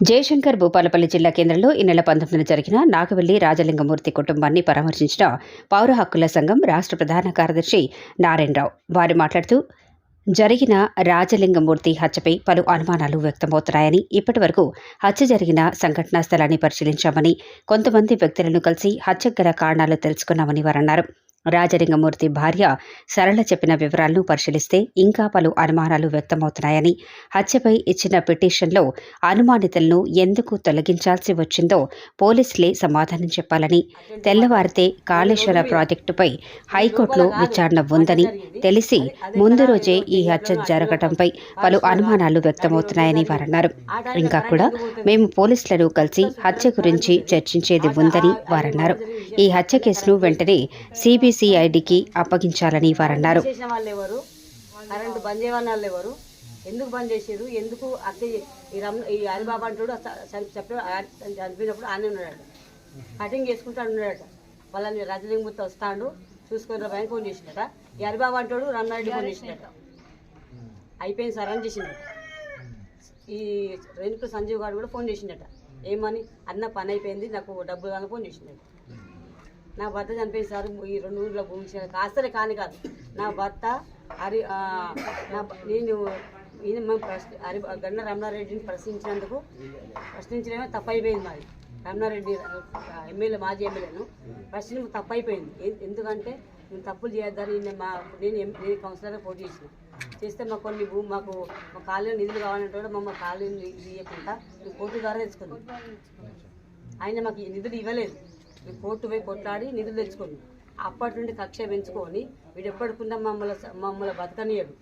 జయశంకర్ భూపాలపల్లి జిల్లా కేంద్రంలో ఈ నెల పంతొమ్మిదిన జరిగిన నాగవల్లి రాజలింగమూర్తి కుటుంబాన్ని పరామర్శించిన పౌర హక్కుల సంఘం రాష్ట్ర ప్రధాన కార్యదర్శి నారాయణరావు. వారు మాట్లాడుతూ జరిగిన రాజలింగమూర్తి హత్యపై పలు అనుమానాలు వ్యక్తమవుతున్నాయని ఇప్పటి వరకు హత్య జరిగిన సంఘటనా స్థలాన్ని పరిశీలించామని కొంతమంది వ్యక్తులను కలిసి హత్యకు గల కారణాలు తెలుసుకున్నామని వారన్నారు. రాజలింగమూర్తి భార్య సరళ చెప్పిన వివరాలను పరిశీలిస్తే ఇంకా పలు అనుమానాలు వ్యక్తమవుతున్నాయని హత్యపై ఇచ్చిన పిటిషన్లో అనుమానితులను ఎందుకు తొలగించాల్సి వచ్చిందో పోలీసులే సమాధానం చెప్పాలని తెల్లవారితే కాళేశ్వర ప్రాజెక్టుపై హైకోర్టులో విచారణ ఉందని తెలిసి ముందు రోజే ఈ హత్య జరగడంపై పలు అనుమానాలు వ్యక్తమవుతున్నాయని వారన్నారు. ఇంకా కూడా మేము పోలీసులను కలిసి హత్య గురించి చర్చించేది ఉందని వారన్నారు. ఈ హత్య కేసును వెంటనే సిఐడికి అప్పగించాలని వారన్నారు. వాళ్ళు ఎవరు కరెంటు బంద్ చేయని వాళ్ళు ఎవరు ఎందుకు బంద్ చేసారు ఎందుకు అత్త ఈ రమ్ ఈ హరిబాబు అంటాడు చెప్పి చనిపోయినప్పుడు ఆయన ఉన్నాడు కటింగ్ చేసుకుంటాడు ఉన్నాడట. వాళ్ళని రజలింగుతో వస్తాడు చూసుకొని భయం ఫోన్ చేసినట ఈ హరిబాబు అంటాడు రమణారెడ్డి ఫోన్ చేసినట అయిపోయింది సార్ అని చేసిండట ఈ రేణుకు సంజీవ్ గారు కూడా ఫోన్ చేసిండట. ఏమని? అన్న పని అయిపోయింది నాకు డబ్బులు కానీ ఫోన్ చేసిండట. నా భర్త చనిపోయింది సార్ ఈ రెండు ఊర్లో భూమి కాస్తలే కాని కాదు. నా భర్త హరి నా నేను ఈయన మేము ప్రశ్న హరి గన్న రమణారెడ్డిని ప్రశ్నించినందుకు ప్రశ్నించడమే తప్పైపోయింది మాది. రమణారెడ్డి ఎమ్మెల్యే మాజీ ఎమ్మెల్యేను. ప్రశ్న తప్పైపోయింది. ఎందుకంటే మేము తప్పులు చేయొద్దని నేను మా నేను ఎం- నేను కౌన్సిలర్గా పోటీ చేసిన. చేస్తే మాకు కొన్ని భూమి మాకు మా కాలనీ నిధులు కావాలంటే కూడా మమ్మల్ని కాలనీ ఇవ్వకుండా మేము కోర్టు ద్వారా తెచ్చుకుంది ఆయన మాకు నిధులు ఇవ్వలేదు. కోర్టు పోయి కొట్లాడి నిధులు తెచ్చుకున్నాం అప్పటి నుండి కక్ష పెంచుకొని వీడు ఎప్పటికుండా మమ్మల్ని మమ్మల్ని బతకనియడు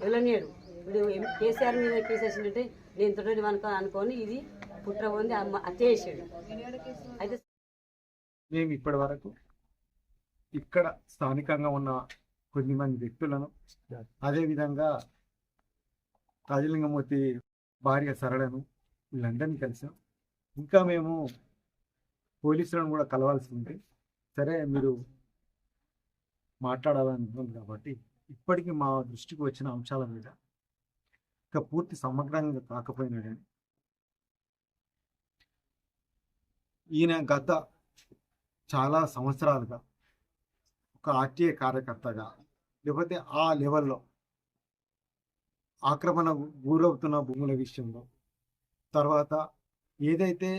వెళ్ళనీయడు వీడు కేసీఆర్ మీద కేసేసిందంటే నేను తొడని అనుకో అనుకొని ఇది కుట్ర ఉంది అమ్మ హత్య చేసాడు అయితే మేము ఇప్పటి వరకు ఇక్కడ స్థానికంగా ఉన్న కొన్ని మంది వ్యక్తులను అదేవిధంగా రాజలింగమూర్తి భార్య సరళను వీళ్ళందరినీ కలిసాం. ఇంకా మేము పోలీసులను కూడా కలవాల్సి ఉంది సరే మీరు మాట్లాడాలనుకుంది కాబట్టి ఇప్పటికీ మా దృష్టికి వచ్చిన అంశాల మీద ఇంకా పూర్తి సమగ్రంగా కాకపోయినా కానీ ఈయన గత చాలా సంవత్సరాలుగా ఒక ఆర్టీఏ కార్యకర్తగా లేకపోతే ఆ లెవెల్లో ఆక్రమణ గురవుతున్న భూముల విషయంలో తర్వాత ఏదైతే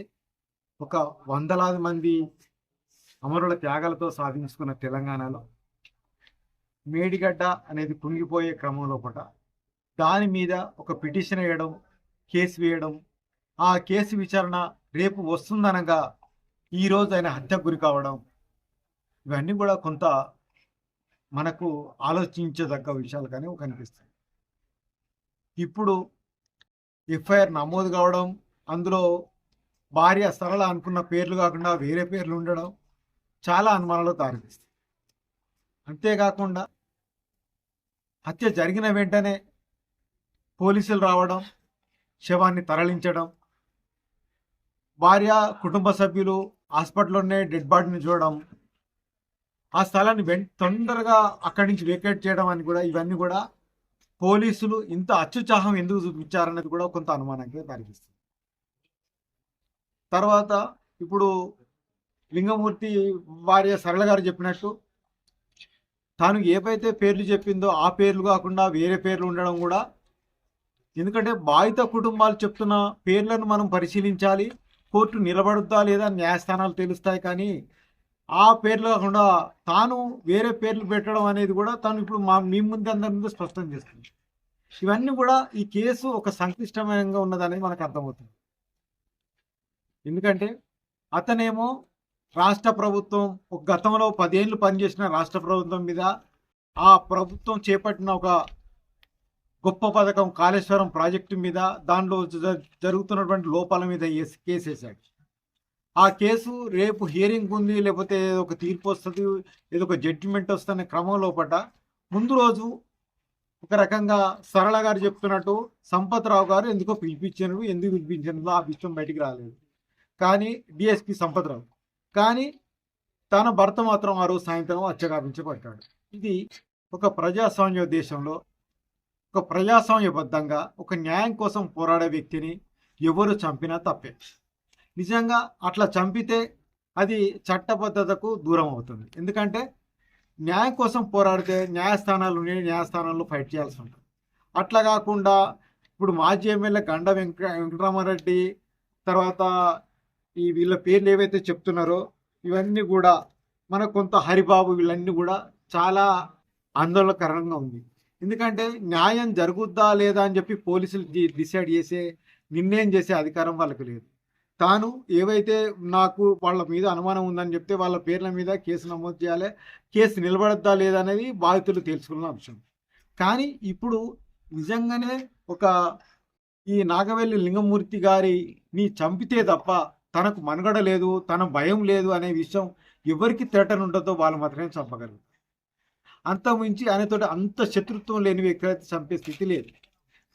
ఒక వందలాది మంది అమరుల త్యాగాలతో సాధించుకున్న తెలంగాణలో మేడిగడ్డ అనేది కుంగిపోయే క్రమంలో కూడా దాని మీద ఒక పిటిషన్ వేయడం కేసు వేయడం ఆ కేసు విచారణ రేపు వస్తుందనగా ఈరోజు ఆయన హత్యకు గురి కావడం ఇవన్నీ కూడా కొంత మనకు ఆలోచించదగ్గ విషయాలు కానీ కనిపిస్తాయి. ఇప్పుడు ఎఫ్ఐఆర్ నమోదు కావడం అందులో భార్య సరళ అనుకున్న పేర్లు కాకుండా వేరే పేర్లు ఉండడం చాలా అనుమానాలు దారితీస్తాయి అంతేకాకుండా హత్య జరిగిన వెంటనే పోలీసులు రావడం శవాన్ని తరలించడం భార్య కుటుంబ సభ్యులు హాస్పిటల్లోనే డెడ్ బాడీని చూడడం ఆ స్థలాన్ని వెంట తొందరగా అక్కడి నుంచి వేకేట్ చేయడం అని కూడా ఇవన్నీ కూడా పోలీసులు ఇంత అత్యుత్సాహం ఎందుకు చూపించారనేది కూడా కొంత అనుమానానికి దారితీస్తుంది. తర్వాత ఇప్పుడు లింగమూర్తి భార్య సరళ గారు చెప్పినట్టు తాను ఏవైతే పేర్లు చెప్పిందో ఆ పేర్లు కాకుండా వేరే పేర్లు ఉండడం కూడా ఎందుకంటే బాధిత కుటుంబాలు చెప్తున్న పేర్లను మనం పరిశీలించాలి కోర్టు నిలబడుద్దా లేదా న్యాయస్థానాలు తెలుస్తాయి కానీ ఆ పేర్లు కాకుండా తాను వేరే పేర్లు పెట్టడం అనేది కూడా తాను ఇప్పుడు మా మీ ముందు అందరి ముందు స్పష్టం చేస్తుంది. ఇవన్నీ కూడా ఈ కేసు ఒక సంక్లిష్టమైనగా ఉన్నదనేది మనకు అర్థమవుతుంది. ఎందుకంటే అతనేమో రాష్ట్ర ప్రభుత్వం ఒక గతంలో పదేళ్ళు పనిచేసిన రాష్ట్ర ప్రభుత్వం మీద ఆ ప్రభుత్వం చేపట్టిన ఒక గొప్ప పథకం కాళేశ్వరం ప్రాజెక్టు మీద దానిలో జరుగుతున్నటువంటి లోపాల మీద కేసు వేశాడు. ఆ కేసు రేపు హియరింగ్ ఉంది లేకపోతే ఏదో ఒక తీర్పు వస్తుంది ఏదో ఒక జడ్జిమెంట్ వస్తున్న క్రమంలో పడ్డ ముందు రోజు ఒక రకంగా సరళ గారు చెప్తున్నట్టు సంపత్ రావు గారు ఎందుకో పిలిపించారు ఎందుకు పిలిపించారు ఆ విషయం బయటికి రాలేదు. కానీ డిఎస్పి సంపదరావు కానీ తన భర్త మాత్రం ఆ రోజు సాయంత్రం హత్యగాపించబడ్డాడు ఇది ఒక ప్రజాస్వామ్య దేశంలో ఒక ప్రజాస్వామ్యబద్ధంగా ఒక న్యాయం కోసం పోరాడే వ్యక్తిని ఎవరు చంపినా తప్పే. నిజంగా అట్లా చంపితే అది చట్టబద్ధతకు దూరం అవుతుంది. ఎందుకంటే న్యాయం కోసం పోరాడితే న్యాయస్థానాలు ఉండే న్యాయస్థానాల్లో ఫైట్ చేయాల్సి ఉంటుంది. అట్లా కాకుండా ఇప్పుడు మాజీ ఎమ్మెల్యే గండ వెంక వెంకటరామారెడ్డి తర్వాత ఈ వీళ్ళ పేర్లు ఏవైతే చెప్తున్నారో ఇవన్నీ కూడా మన కొంత హరిబాబు వీళ్ళన్నీ కూడా చాలా ఆందోళనకరంగా ఉంది. ఎందుకంటే న్యాయం జరుగుద్దా లేదా అని చెప్పి పోలీసులు డిసైడ్ చేసే నిర్ణయం చేసే అధికారం వాళ్ళకి లేదు. తాను ఏవైతే నాకు వాళ్ళ మీద అనుమానం ఉందని చెప్తే వాళ్ళ పేర్ల మీద కేసు నమోదు చేయాలి కేసు నిలబడద్దా లేదా అనేది బాధితులు తెలుసుకున్న అంశం. కానీ ఇప్పుడు నిజంగానే ఒక ఈ నాగవెల్లి లింగమూర్తి గారిని చంపితే తప్ప తనకు మనుగడ లేదు తన భయం లేదు అనే విషయం ఎవరికి ఉండదో వాళ్ళు మాత్రమే చంపగలరు. అంత మించి ఆయనతో అంత శత్రుత్వం లేని వ్యక్తి అయితే చంపే స్థితి లేదు.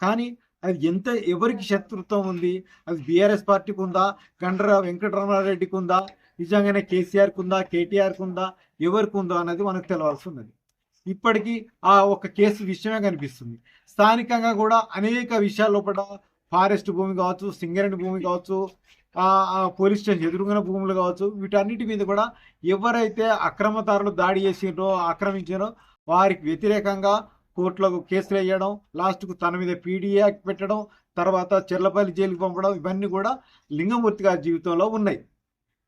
కానీ అది ఎంత ఎవరికి శత్రుత్వం ఉంది? అది బీఆర్ఎస్ పార్టీకి ఉందా? గండ్ర వెంకటరమణారెడ్డికి ఉందా? నిజంగానే కేసీఆర్కి ఉందా? కేటీఆర్కి ఉందా? ఎవరికి ఉందో అనేది మనకు తెలవాల్సి ఉన్నది ఇప్పటికీ ఆ ఒక కేసు విషయమే కనిపిస్తుంది. స్థానికంగా కూడా అనేక విషయాల లోపల ఫారెస్ట్ భూమి కావచ్చు సింగరేణి భూమి కావచ్చు పోలీస్ స్టేషన్ ఎదురుగా భూములు కావచ్చు వీటన్నిటి మీద కూడా ఎవరైతే అక్రమదారులు దాడి చేసిండ్రో ఆక్రమించారో వారికి వ్యతిరేకంగా కోర్టులకు కేసులు వేయడం లాస్ట్కు తన మీద పీడీ యాక్ట్ పెట్టడం తర్వాత చెర్లపల్లి జైలుకి పంపడం ఇవన్నీ కూడా లింగమూర్తి గారి జీవితంలో ఉన్నాయి.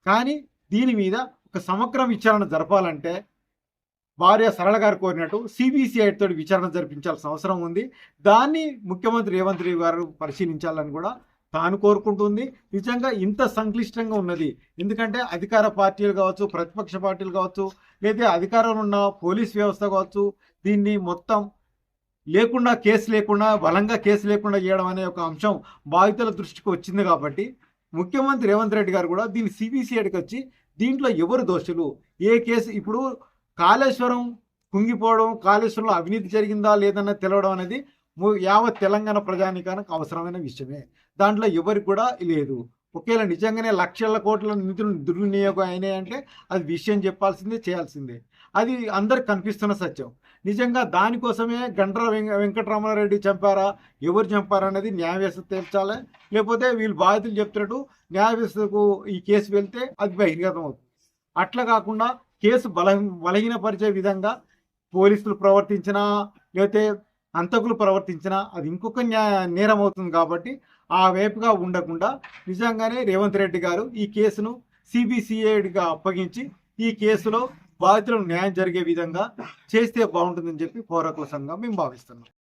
కానీ దీని మీద ఒక సమగ్ర విచారణ జరపాలంటే భార్య సరళ గారు కోరినట్టు సిబిసిఐ తోటి విచారణ జరిపించాల్సిన అవసరం ఉంది. దాన్ని ముఖ్యమంత్రి రేవంత్ రెడ్డి గారు పరిశీలించాలని కూడా తాను కోరుకుంటుంది. నిజంగా ఇంత సంక్లిష్టంగా ఉన్నది. ఎందుకంటే అధికార పార్టీలు కావచ్చు ప్రతిపక్ష పార్టీలు కావచ్చు లేదా అధికారంలో ఉన్న పోలీస్ వ్యవస్థ కావచ్చు దీన్ని మొత్తం లేకుండా కేసు లేకుండా బలంగా కేసు లేకుండా చేయడం అనే ఒక అంశం బాధితుల దృష్టికి వచ్చింది కాబట్టి ముఖ్యమంత్రి రేవంత్ రెడ్డి గారు కూడా దీన్ని సిబిసిఐడికి వచ్చి దీంట్లో ఎవరు దోషులు? ఏ కేసు? ఇప్పుడు కాళేశ్వరం కుంగిపోవడం కాళేశ్వరంలో అవినీతి జరిగిందా లేదన్న తెలవడం అనేది యావత్ తెలంగాణ ప్రజానికానికి అవసరమైన విషయమే. దాంట్లో ఎవరికి కూడా లేదు. ఒకవేళ నిజంగానే లక్షల కోట్ల నిధులు దుర్వినియోగం అయినాయి అంటే అది విషయం చెప్పాల్సిందే చేయాల్సిందే. అది అందరికి కనిపిస్తున్న సత్యం. నిజంగా దానికోసమే గండ్ర వెంక వెంకటరమణారెడ్డి చంపారా ఎవరు చంపారా అనేది న్యాయవ్యవస్థ తేల్చాలి. లేకపోతే వీళ్ళు బాధితులు చెప్తున్నట్టు న్యాయవ్యవస్థకు ఈ కేసు వెళ్తే అది బహిర్గతం అవుతుంది. అట్లా కాకుండా కేసు బల బలహీనపరిచే విధంగా పోలీసులు ప్రవర్తించినా లేకపోతే అంతకులు ప్రవర్తించినా అది ఇంకొక నేరం అవుతుంది కాబట్టి ఆ వైపుగా ఉండకుండా నిజంగానే రేవంత్ రెడ్డి గారు ఈ కేసును సిబిసిఐడిగా అప్పగించి ఈ కేసులో బాధితులకు న్యాయం జరిగే విధంగా చేస్తే బాగుంటుందని చెప్పి పౌరకుల సంఘం మేము భావిస్తున్నాం.